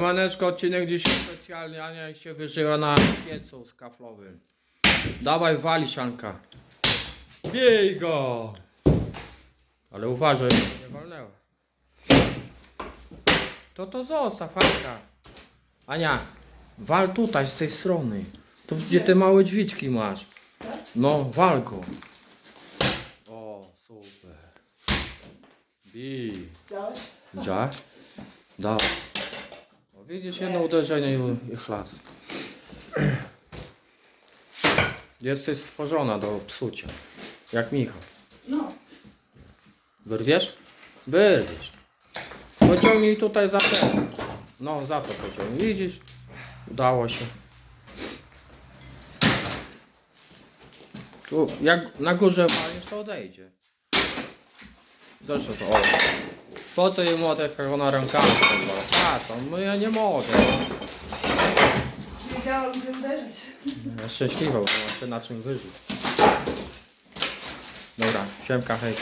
Siemaneczko, odcinek dzisiaj specjalnie, Ania się wyżyła na piecu z kaflowym. Dawaj, wali sianka. Bij go! Ale uważaj, nie walnęła. To to zostaw, Anka. Ania, wal tutaj, z tej strony. Tu gdzie te małe drzwiczki masz. No, wal go. O, super. Bij. Widziałeś? Widziałeś? Dawaj. Widzisz jedno uderzenie i, i chlas. Jesteś stworzona do psucia. Jak Michał. No. Wyrwiesz? Wyrwiesz. Pociągnij tutaj za. No, za to pociągnij. Widzisz? Udało się. Tu, jak na górze walisz, to odejdzie. Zresztą to, o. Po co jej młotek, jak ona rękami podwala? Patrz, on, no ja nie mogę. Wiedziałam, gdzie uderzyć. Ja szczęśliwa, bo ma się na czym wyżyć. Dobra, siemka, hej.